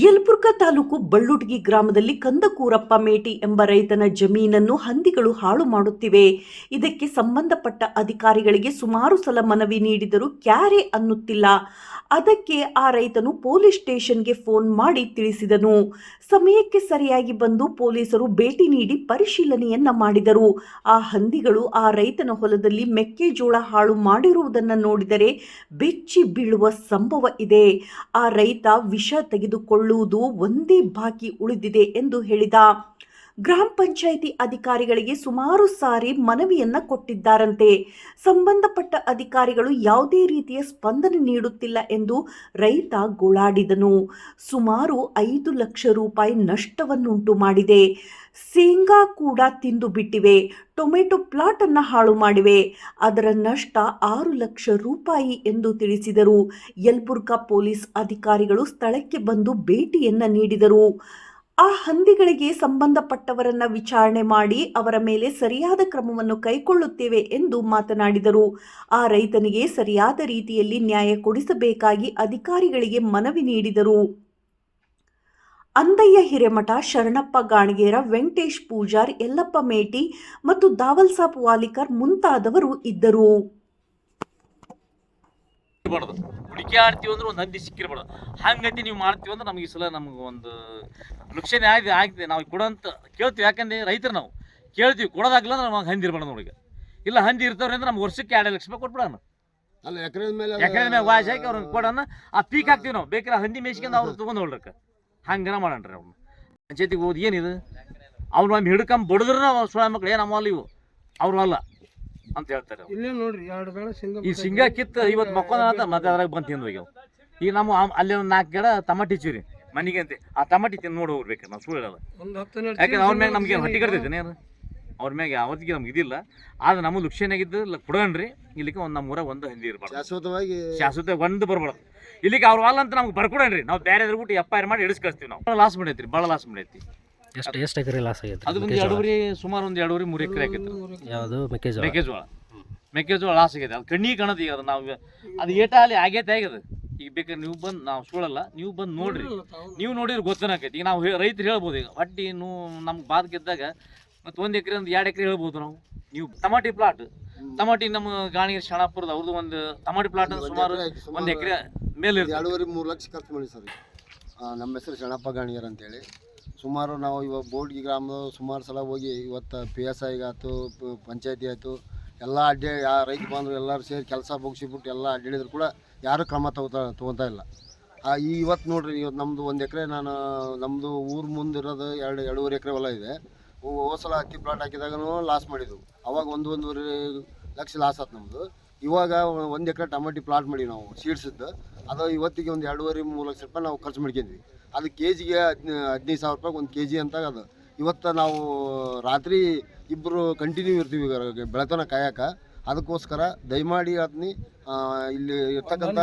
ಯಲಬುರ್ಗಾ ತಾಲೂಕು ಬಳ್ಳುಟ್ಗಿ ಗ್ರಾಮದಲ್ಲಿ ಕಂದಕೂರಪ್ಪ ಮೇಟಿ ಎಂಬ ರೈತನ ಜಮೀನನ್ನು ಹಂದಿಗಳು ಹಾಳು ಮಾಡುತ್ತಿವೆ. ಇದಕ್ಕೆ ಸಂಬಂಧಪಟ್ಟ ಅಧಿಕಾರಿಗಳಿಗೆ ಸುಮಾರು ಸಲ ಮನವಿ ನೀಡಿದರೂ ಕ್ಯಾರೆ ಅನ್ನುತ್ತಿಲ್ಲ. ಅದಕ್ಕೆ ಆ ರೈತನು ಪೊಲೀಸ್ ಸ್ಟೇಷನ್ಗೆ ಫೋನ್ ಮಾಡಿ ತಿಳಿಸಿದನು. ಸಮಯಕ್ಕೆ ಸರಿಯಾಗಿ ಬಂದು ಪೊಲೀಸರು ಭೇಟಿ ನೀಡಿ ಪರಿಶೀಲನೆಯನ್ನ ಮಾಡಿದರು. ಆ ಹಂದಿಗಳು ಆ ರೈತನ ಹೊಲದಲ್ಲಿ ಮೆಕ್ಕೆಜೋಳ ಹಾಳು ಮಾಡಿರುವುದನ್ನು ನೋಡಿದರೆ ಬೆಚ್ಚಿ ಬೀಳುವ ಸಂಭವ ಇದೆ. ಆ ರೈತ ವಿಷ ತೆಗೆದುಕೊಳ್ಳುವುದು ಒಂದೇ ಬಾಕಿ ಉಳಿದಿದೆ ಎಂದು ಹೇಳಿದ. ಗ್ರಾಮ ಪಂಚಾಯಿತಿ ಅಧಿಕಾರಿಗಳಿಗೆ ಸುಮಾರು ಸಾರಿ ಮನವಿಯನ್ನ ಕೊಟ್ಟಿದ್ದಾರಂತೆ. ಸಂಬಂಧಪಟ್ಟ ಅಧಿಕಾರಿಗಳು ಯಾವುದೇ ರೀತಿಯ ಸ್ಪಂದನೆ ನೀಡುತ್ತಿಲ್ಲ ಎಂದು ರೈತ ಗೋಳಾಡಿದನು. ಸುಮಾರು ಐದು ಲಕ್ಷ ರೂಪಾಯಿ ನಷ್ಟವನ್ನುಂಟು ಮಾಡಿದೆ. ಶೇಂಗಾ ಕೂಡ ತಿಂದು ಬಿಟ್ಟಿವೆ. ಟೊಮೆಟೊ ಪ್ಲಾಟ್ ಅನ್ನ ಹಾಳು ಮಾಡಿವೆ. ಅದರ ನಷ್ಟ ಆರು ಲಕ್ಷ ರೂಪಾಯಿ ಎಂದು ತಿಳಿಸಿದರು. ಯಲ್ಬುರ್ಗಾ ಪೊಲೀಸ್ ಅಧಿಕಾರಿಗಳು ಸ್ಥಳಕ್ಕೆ ಬಂದು ಭೇಟಿಯನ್ನ ನೀಡಿದರು. ಆ ಹಂದಿಗಳಿಗೆ ಸಂಬಂಧಪಟ್ಟವರನ್ನ ವಿಚಾರಣೆ ಮಾಡಿ ಅವರ ಮೇಲೆ ಸರಿಯಾದ ಕ್ರಮವನ್ನು ಕೈಗೊಳ್ಳುತ್ತೇವೆ ಎಂದು ಮಾತನಾಡಿದರು. ಆ ರೈತನಿಗೆ ಸರಿಯಾದ ರೀತಿಯಲ್ಲಿ ನ್ಯಾಯ ಕೊಡಿಸಬೇಕಾಗಿ ಅಧಿಕಾರಿಗಳಿಗೆ ಮನವಿ ನೀಡಿದರು. ಅಂದಯ್ಯ ಹಿರೇಮಠ, ಶರಣಪ್ಪ ಗಾಣಗೇರ, ವೆಂಕಟೇಶ್ ಪೂಜಾರ್, ಯಲ್ಲಪ್ಪ ಮೇಟಿ ಮತ್ತು ದಾವಲ್ ಸಾಬ್ ವಾಲಿಕರ್ ಮುಂತಾದವರು ಇದ್ದರು. ಇರ್ಬಾರ್ದು ಹುಡುಕಿ ಆಡ್ತೀವಿ ಅಂದ್ರೆ ಒಂದು ಹಂದಿ ಸಿಕ್ಕಿರ್ಬಾರ್ದು. ಹಂಗಂತಿ ನೀವು ಮಾಡ್ತೀವಿ ಅಂದ್ರೆ ನಮಗೆ ಈ ಸಲ ನಮ್ಗೆ ಒಂದು ಲುಕ್ಷಣೆ ಆಗಿದೆ ಆಗಿದೆ. ನಾವು ಕೊಡೋಂತ ಕೇಳ್ತೀವಿ. ಯಾಕಂದ್ರೆ ರೈತರು ನಾವು ಕೇಳ್ತೀವಿ. ಕೊಡೋದಾಗಲ್ಲ ಅಂದ್ರೆ ನಮಗೆ ಹಂದಿ ಇರ್ಬಾರ್ದು ನೋಡಿ ಇಲ್ಲ ಹಂದಿ ಇರ್ತವ್ರೆ ಅಂದ್ರೆ ನಮ್ಗೆ ವರ್ಷಕ್ಕೆ ಎರಡು ಲಕ್ಷ ರೂಪಾಯಿ ಕೊಟ್ಬಿಡೋಣ. ಅಲ್ಲ ಎಕರೆ ಮೇಲೆ ಹಾಕಿ ಅವ್ರಿಗೆ ಕೊಡೋಣ. ಆ ಪೀಕ್ ಹಾಕ್ತೀವಿ ನಾವು. ಬೇಕಾದ್ರೆ ಹಂದಿ ಮೇಯ್ಸ್ಕೊಂಡು ಅವ್ರು ತೊಗೊಂಡು ಹೊಳ್ರಕ್ಕ ಹಂಗನ ಮಾಡೋಣ್ರಿ ಅವ್ನು ಪಂಚಾಯತಿಗೆ ಹೋದ್ ಏನಿದು ಅವ್ನು ಒಮ್ಮೆ ಹಿಡ್ಕೊಂಡ್ ಬಡಿದ್ರೆ ನಾವು ಸುಳ ಮಕ್ಳು. ಏನು ಅಲ್ಲ ಇವು. ಅವ್ರು ಅಲ್ಲ ಅಂತ ಹೇಳ್ತಾರೆ ಅವ್ರು. ಇಲ್ಲೇ ನೋಡ್ರಿ ಎರಡು ಬೇಳೆ ಶೇಂಗಾ ಈ ಶೇಂಗಾ ಕಿತ್ತು ಇವತ್ತು ಮಕ್ಕೊಂದ ಅಂತ ಮತ್ತೆ ಅದ್ರಾಗ ಬಂದು ತಿಂದು ಹೋಗ್ಯಾವ ಈಗ ನಮ್ಮ ಆಮ್- ಅಲ್ಲಿ ಒಂದು ನಾಲ್ಕು ಗಿಡ ಟಮಾಟಿ ಚೂರಿ ಮನೆಗೆ ಅಂತ. ಆ ಟಮಾಟಿ ತಿಂದು ನೋಡಿ ಹೋಗ್ಬೇಕು ನಾವು ಸುಳ್ಳು ಹೇಳಲ್ಲ. ಒಂದು ಹತ್ತು ಹನ್ನೆರಡು ಯಾಕಂದ್ರೆ ಅವ್ರ ಮ್ಯಾಗ ನಮ್ಗೆ ಹೊಟ್ಟಿ ಕಡ್ತೈತೆ ಏನು ಅವ್ರ ಮ್ಯಾಗ ಯಾವತ್ತಿಗೆ ನಮ್ಗೆ ಇದಿಲ್ಲ. ಆದ್ರೆ ನಮ್ಮ ಲುಕ್ಷಣಾಗಿದ್ದು ಕೊಡೋಣ್ರಿ ಇಲ್ಲಿಗೆ ಒಂದು ನಮ್ಮ ಊರಾಗ ಒಂದು ಹಂದಿ ಇರ್ಬಾರ್ದು. ಶಾಶ್ವತವಾಗಿ ಶಾಶ್ವತ ಒಂದು ಬರ್ಬಾರ್ದು. ಇಲ್ಲಿಗೆ ಅವ್ರ ವಾಲ್ ಅಂತ ನಮ್ಗೆ ಬರ್ಕೊಡಣ್ರಿ. ನಾವು ಬೇರೆ ಎದ್ರ ಬಿಟ್ಟು ಎಫ್ ಐ ಆರ್ ಮಾಡಿ ಇಡಿಸ್ಕಳ್ತೀವಿ ನಾವು. ಲಾಸ್ ಮಾಡೈತಿ ಭಾಳ ಲಾಸ್ ಮಾಡೈತಿ ಎಷ್ಟು ಎಷ್ಟು ಎಕರೆ ಲಾಸ್ ಆಗೈತೆ ಅದು ಒಂದು ಎರಡೂವರೆ ಸುಮಾರು ಒಂದು ಎರಡೂವರೆ ಮೂರು ಎಕರೆ ಆಗಿತ್ತು ಯಾವುದು? ಮೆಕ್ಕೆಜೋಳ? ಮೆಕ್ಕೆಜೋಳ. ಮೆಕ್ಕೆಜೋಳ ಲಾಸ್ ಆಗೈತೆ ಅದು ಕಣ್ಣಿಗೆ ಕಾಣದು ಈಗ ಅದು ನಾವು ಅದು ಏಟ ಅಲ್ಲಿ ಆಗೈತೆ ಆಗ್ಯದ ಈಗ ಬೇಕಾದ್ರೆ ನೀವು ಬಂದು ನಾವು ಸುಳ್ಳಲ್ಲ ನೀವು ಬಂದು ನೋಡ್ರಿ. ನೀವು ನೋಡಿದ್ರೆ ಗೊತ್ತನಾಕೈತಿ ಈಗ ನಾವು ರೈತರು ಹೇಳ್ಬೋದು ಈಗ. ಹೊಟ್ಟಿ ನೂ ನಮ್ಗೆ ಬಾದ್ ಗೆದ್ದಾಗ ಮತ್ತು ಒಂದು ಎಕರೆ ಒಂದು ಎರಡು ಎಕರೆ ಹೇಳ್ಬೋದು ನಾವು. ನೀವು ಟಮಾಟಿ ಪ್ಲಾಟ್ ಟಮಾಟಿ ನಮ್ಮ ಗಾಣಿಗೆ ಶಣಾಪುರದ ಅವ್ರದ್ದು ಒಂದು ಟಮಾಟಿ ಪ್ಲಾಟ್ ಸುಮಾರು ಒಂದು ಎಕರೆ ಮೇಲೆ ಇರ್ತದೆ ಎರಡೂವರೆ ಮೂರು ಲಕ್ಷ ಖರ್ಚು ಮಾಡಿ ಸರ್ ನಮ್ಮ ಹೆಸರು ಶಣಪ್ಪ ಗಾಣಿಯರ್ ಅಂತೇಳಿ. ಸುಮಾರು ನಾವು ಇವಾಗ ಬೋಡ್ಗಿ ಗ್ರಾಮದ ಸುಮಾರು ಸಲ ಹೋಗಿ ಇವತ್ತು ಪಿ ಎಸ್ ಐಗಾಯ್ತು ಪಂಚಾಯತಿ ಆಯಿತು, ಎಲ್ಲ ಅಡ್ಡಿ ಯಾ ರೈತ ಬಾಂಧವರು ಎಲ್ಲರೂ ಸೇರಿ ಕೆಲಸ ಮುಗಿಸಿಬಿಟ್ಟು ಎಲ್ಲ ಅಡ್ಡಿಡಿದ್ರು ಕೂಡ ಯಾರೂ ಕ್ರಮ ತಗೋತಾ, ತೊಗೊತಾ ಇಲ್ಲ. ಈ ಇವತ್ತು ನೋಡಿರಿ ಇವತ್ತು ನಮ್ಮದು ಒಂದು ಎಕರೆ ನಾನು ನಮ್ಮದು ಊರು ಮುಂದಿರೋದು ಎರಡು, ಎರಡೂವರೆ ಎಕರೆ ಹೊಲ ಇದೆ. ಹೋದ ಸಲ ಹತ್ತಿ ಪ್ಲಾಟ್ ಹಾಕಿದಾಗೂ ಲಾಸ್ ಮಾಡಿದ್ವು. ಅವಾಗ ಒಂದು, ಒಂದೂವರೆ ಲಕ್ಷ ಲಾಸ್ ಆಯ್ತು ನಮ್ಮದು ಇವಾಗ ಒಂದು ಎಕರೆ ಟಮಾಟಿ ಪ್ಲಾಟ್ ಮಾಡಿ ನಾವು ಸೀಡ್ಸಿದ್ದು ಅದು ಇವತ್ತಿಗೆ ಒಂದು ಎರಡೂವರೆ ಮೂರು ಲಕ್ಷ ರೂಪಾಯಿ ನಾವು ಖರ್ಚು ಮಾಡ್ಕೊಂಡ್ವಿ. ಅದು ಕೆ ಜಿಗೆ ಹದಿನೈದು ಸಾವಿರ ರೂಪಾಯಿ ಒಂದು ಕೆ ಜಿ ಅಂತ ಅದು. ಇವತ್ತು ನಾವು ರಾತ್ರಿ ಇಬ್ಬರು ಕಂಟಿನ್ಯೂ ಇರ್ತೀವಿ ಈಗ ಬೆಳತನ ಕಾಯಕ. ಅದಕ್ಕೋಸ್ಕರ ದಯಮಾಡಿ ಅದನ್ನ ಇಲ್ಲಿ ಇರ್ತಕ್ಕಂಥ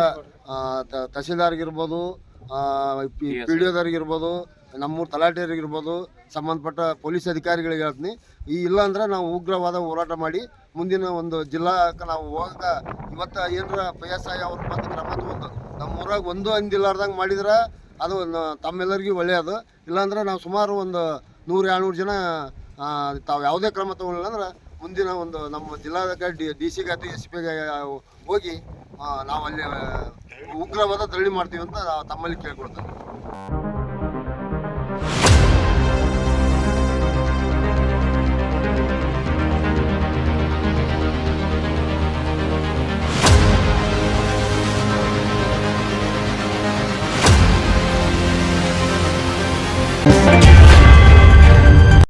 ತಹಸೀಲ್ದಾರ್ಗಿರ್ಬೋದು ಪಿ ಡಿ ಒದವ್ರಿಗಿರ್ಬೋದು ನಮ್ಮೂರು ತಲಾಟೆಯರಿಗಿರ್ಬೋದು ಸಂಬಂಧಪಟ್ಟ ಪೊಲೀಸ್ ಅಧಿಕಾರಿಗಳಿಗೆ ಹೇಳ್ತೀನಿ. ಈ ಇಲ್ಲಾಂದ್ರೆ ನಾವು ಉಗ್ರವಾದ ಹೋರಾಟ ಮಾಡಿ ಮುಂದಿನ ಒಂದು ಜಿಲ್ಲಾಕ್ಕೆ ನಾವು ಹೋಗಾಕ ಇವತ್ತು ಏನರ ಪಿ ಎಸ್ ಐ ಅವ್ರು ಬಂದು ಕ್ರಮ ತಗೊಂಡು. ನಮ್ಮ ಊರಾಗ ಒಂದು ಅಂದಿಲ್ಲಾರ್ದಂಗೆ ಮಾಡಿದ್ರೆ ಅದು ತಮ್ಮೆಲ್ಲರಿಗೂ ಒಳ್ಳೆಯದು. ಇಲ್ಲಾಂದ್ರೆ ನಾವು ಸುಮಾರು ಒಂದು ನೂರು, ಎರಡುನೂರು ಜನ ತಾವು ಯಾವುದೇ ಕ್ರಮ ತಗೊಳ್ಳಿಲ್ಲ ಅಂದ್ರೆ ಮುಂದಿನ ಒಂದು ನಮ್ಮ ಜಿಲ್ಲಾಧಿಕಾರಿ ಡಿ ಡಿ ಸಿಗೆ ಅಥವಾ ಎಸ್ ಪಿಗೆ ಹೋಗಿ ನಾವು ಅಲ್ಲಿ ಉಗ್ರವಾದ ಧರಣಿ ಮಾಡ್ತೀವಿ ಅಂತ ತಮ್ಮಲ್ಲಿ ಕೇಳ್ಕೊಳ್ತೇನೆ.